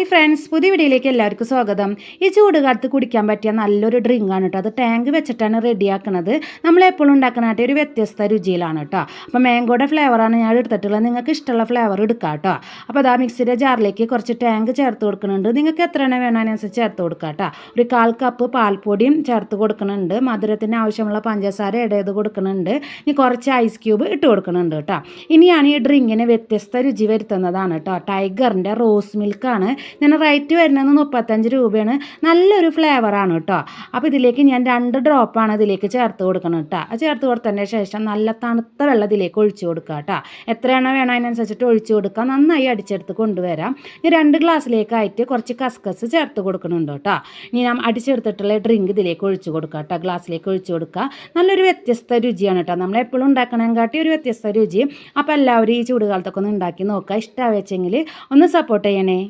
Hi friends പുതിയ വീഡിയോയിലേക്ക് എല്ലാവർക്കും സ്വാഗതം. ഈ ചൂട് ചൂടുകാലത്ത് കുടിക്കാൻ പറ്റിയ നല്ലൊരു ഡ്രിങ്ക് ആണ് കേട്ടോ അത് ടാങ്ക് വെച്ചിട്ടാണ് റെഡിയാക്കുന്നത് നമ്മൾ എപ്പോഴും ഉണ്ടാക്കണായിട്ട് ഒരു വ്യത്യസ്ത രുചിയിലാണ് കേട്ടോ അപ്പോൾ മാംഗോയുടെ ഫ്ലേവറാണ് ഞാൻ എടുത്തിട്ടുള്ളത്. നിങ്ങൾക്ക് ഇഷ്ടമുള്ള ഫ്ലേവർ എടുക്കാം കേട്ടോ അപ്പോൾ അതാ മിക്സിയുടെ ജാറിലേക്ക് കുറച്ച് ടാങ്ക് ചേർത്ത് കൊടുക്കുന്നുണ്ട്. നിങ്ങൾക്ക് എത്ര എണ്ണ വേണോ ചേർത്ത് കൊടുക്കാം കേട്ടോ ഒരു കാൽ കപ്പ് പാൽപ്പൊടിയും ചേർത്ത് കൊടുക്കുന്നുണ്ട്. മധുരത്തിന് ആവശ്യമുള്ള പഞ്ചസാര ഇടയത് കൊടുക്കുന്നുണ്ട്. ഇനി കുറച്ച് ഐസ് ക്യൂബ് ഇട്ട് കൊടുക്കുന്നുണ്ട് കേട്ടോ ഇനിയാണ് ഈ ഡ്രിങ്കിന് വ്യത്യസ്ത രുചി വരുത്തുന്നതാണ് കേട്ടോ ടൈഗറിന്റെ റോസ് മിൽക്കാണ് ഞാൻ റേറ്റ് വരുന്നത് മുപ്പത്തഞ്ച് രൂപയാണ്. നല്ലൊരു ഫ്ലേവറാണ് കേട്ടോ അപ്പോൾ ഇതിലേക്ക് ഞാൻ രണ്ട് ഡ്രോപ്പാണ് ഇതിലേക്ക് ചേർത്ത് കൊടുക്കണം കേട്ടോ ചേർത്ത് കൊടുത്തതിന് ശേഷം നല്ല തണുത്ത വെള്ളം ഇതിലേക്ക് ഒഴിച്ചു കൊടുക്കുക കേട്ടോ എത്രയാണോ വേണം അതിനനുസരിച്ചിട്ട് ഒഴിച്ചു കൊടുക്കുക. നന്നായി അടിച്ചെടുത്ത് കൊണ്ടുവരാം. ഇനി രണ്ട് ഗ്ലാസ്സിലേക്കായിട്ട് കുറച്ച് കസ്കസ് ചേർത്ത് കൊടുക്കുന്നുണ്ട് കേട്ടോ ഇനി ഞാൻ അടിച്ചെടുത്തിട്ടുള്ള ഡ്രിങ്ക് ഇതിലേക്ക് ഒഴിച്ചു കൊടുക്കുക കേട്ടോ ഗ്ലാസ്സിലേക്ക് ഒഴിച്ചു കൊടുക്കുക. നല്ലൊരു വ്യത്യസ്ത രുചിയാണ് കേട്ടോ നമ്മൾ എപ്പോഴും ഉണ്ടാക്കണേം കാട്ടി ഒരു വ്യത്യസ്ത രുചി. അപ്പോൾ എല്ലാവരും ഈ ചൂടുകാലത്തൊക്കെ ഒന്ന് ഉണ്ടാക്കി നോക്കുക. ഇഷ്ടമാവെച്ചെങ്കിൽ ഒന്ന് സപ്പോർട്ട് ചെയ്യണേ.